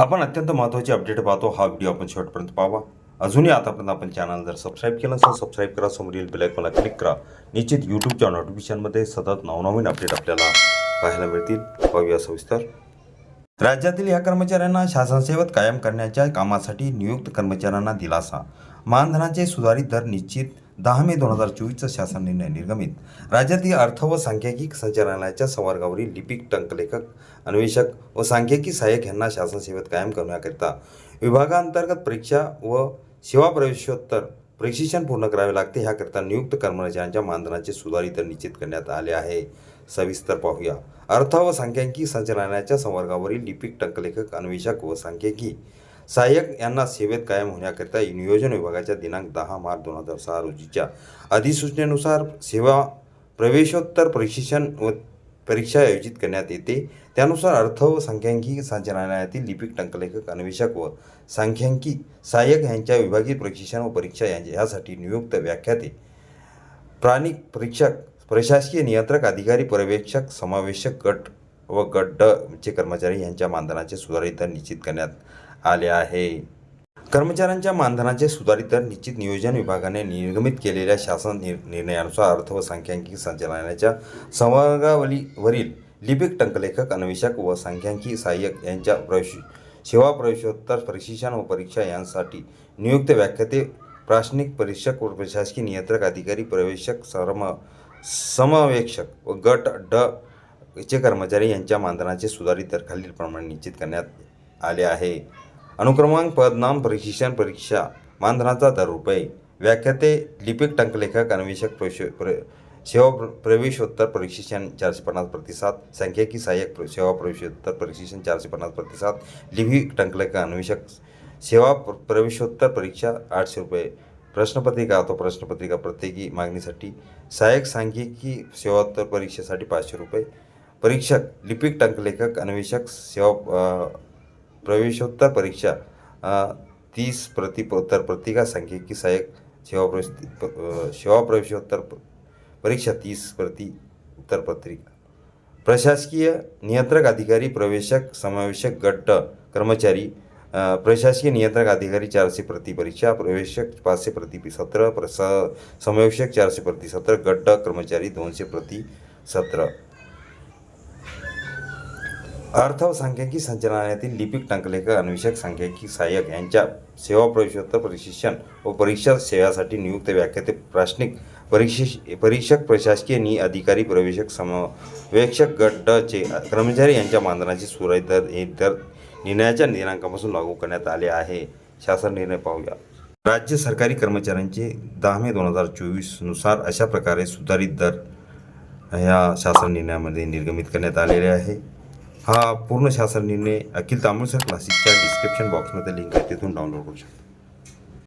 आपण अत्यंत महत्त्वाची अपडेट पाहतो. हा व्हिडिओ आपण शेवटपर्यंत पाहावा. अजूनही आतापर्यंत आपण चॅनल जर सबस्क्राईब केलं असेल सबस्क्राईब करा. समोरील बेलायकॉनला क्लिक करा. निश्चित यूट्यूबच्या नोटिफिकेशनमध्ये सतत नवनवीन अपडेट आपल्याला पाहायला मिळतील. पाहूया सविस्तर. राज्यातील या कर्मचाऱ्यांना शासनसेवेत कायम करण्याच्या कामासाठी नियुक्त कर्मचाऱ्यांना दिलासा. मानधनाचे सुधारित दर निश्चित दहा मे दोन हजार चोवीसचा शासन निर्णय निर्गमित. राज्यातील अर्थ व सांख्यिकी संचालनालयाच्या संवर्गावरील लिपिक टंकलेखक अन्वेषक व सांख्यिकी सहाय्यक यांना शासन सेवेत कायम करण्याकरिता विभागांतर्गत परीक्षा व सेवा प्रवेशोत्तर प्रशिक्षण पूर्ण करावे लागते. ह्याकरिता नियुक्त कर्मचाऱ्यांच्या मानधनाचे सुधारित दर निश्चित करण्यात आले आहे. सविस्तर पाहूया. अर्थ व सांख्यिकी संचालनाच्या संवर्गावरील लिपिक टंकलेखक अन्वेषक व सांख्यिकी सहाय्यक यांना सेवेत कायम होण्याकरिता नियोजन विभागाच्या दिनांक दहा मार्च दोन हजार सहा रोजीच्या अधिसूचनेनुसार सेवा प्रवेशोत्तर प्रशिक्षण व परीक्षा आयोजित करण्यात येते. त्यानुसार अर्थ व सांख्यांकी संचालनालयातील लिपिक टंकलेखक अन्वेषक व सांख्यिकी सहाय्यक यांच्या विभागीय प्रशिक्षण व परीक्षा यांच्या यासाठी नियुक्त व्याख्याते. प्राणिक परीक्षक प्रशासकीय नियंत्रक अधिकारी पर्यवेक्षक समावेशक गट व गट ड चे कर्मचारी यांच्या मानधनाचे सुधारित दर निश्चित करण्यात आले आहे. कर्मचाऱ्यांच्या मानधनाचे सुधारित दर निश्चित नियोजन विभागाने निर्गमित केलेल्या शासन निर निर्णयानुसार अर्थ व सांख्यिकी संचालनालयाच्या संवर्गावलीवरील लिपिक टंकलेखक अन्वेषक व सांख्यिकी सहाय्यक यांच्या प्रवेश सेवा प्रवेशोत्तर प्रशिक्षण व परीक्षा यांसाठी नियुक्त व्याख्याते प्राशनिक परीक्षक व प्रशासकीय नियंत्रक अधिकारी प्रवेशक सर्म समवेक्षक व गट ड चे कर्मचारी यांच्या मानधनाचे सुधारित दर खालीलप्रमाणे निश्चित करण्यात आले आहे. अनुक्रमांक पदनाम प्रशिक्षण परीक्षा मानधनाचा दर रुपये व्याख्याते लिपिक टंकलेखक अन्वेषक प्रश प्र सेवा प्र प्रवेशोत्तर प्रशिक्षण चारशे पन्नास प्रतिसाद सांख्यिकी सहाय्यक प्र- सेवा प्रवेशोत्तर प्रशिक्षण चारशे पन्नास प्रतिसाद लिपिक टंकलेखक अन्वेषक सेवा प्र- प्रवेशोत्तर परीक्षा आठशे रुपये प्रश्नपत्रिका तो प्रश्नपत्रिका प्रत्येकी मागणीसाठी सहाय्यक सांख्यिकी सेवात्तर परीक्षेसाठी पाचशे रुपये. परीक्षक लिपिक टंकलेखक अन्वेषक सेवा प्रवेशोत्तर परीक्षा तीस प्रति उत्तर पत्रिका सांख्यिकी सहाय्यक सेवा प्रवेश सेवा प्रवेशोत्तर परीक्षा तीस प्रति उत्तर पत्रिका. प्रशासकीय नियंत्रक अधिकारी प्रवेशक समावेशक गट कर्मचारी प्रशासकीय नियंत्रक अधिकारी चारशे प्रति परीक्षा प्रवेशक पाचशे प्रति सत्र प्रस समावेशक चारशे प्रति सत्र गड्ड कर्मचारी दोनशे प्रति सत्र. अर्थ व सांख्यिकी संचालनालयातील लिपिक टंकलेखक अन्वेषक सांख्यिकी सहाय्यक यांच्या सेवा प्रवेशोत्तर प्रशिक्षण व परीक्षा सेवासाठी नियुक्त व्याख्याते प्राशनिक परीक्षिश परीक्षक प्रशासकीय नि अधिकारी प्रवेशक समवेक्षक गट चे कर्मचारी यांच्या मानधनाचे सुधारित दर हे दर निर्णयाच्या दिनांकापासून लागू करण्यात आले आहे. शासन निर्णय पाहूया. राज्य सरकारी कर्मचाऱ्यांचे दहा मे दोन हजार चोवीसनुसार अशा प्रकारे सुधारित दर ह्या शासन निर्णयामध्ये निर्गमित करण्यात आलेले आहे. हा पूर्ण शासन निर्णय अखिल तांबुळसर क्लासिकच्या डिस्क्रिप्शन बॉक्समध्ये लिंक आहे तिथून डाउनलोड करू शकता.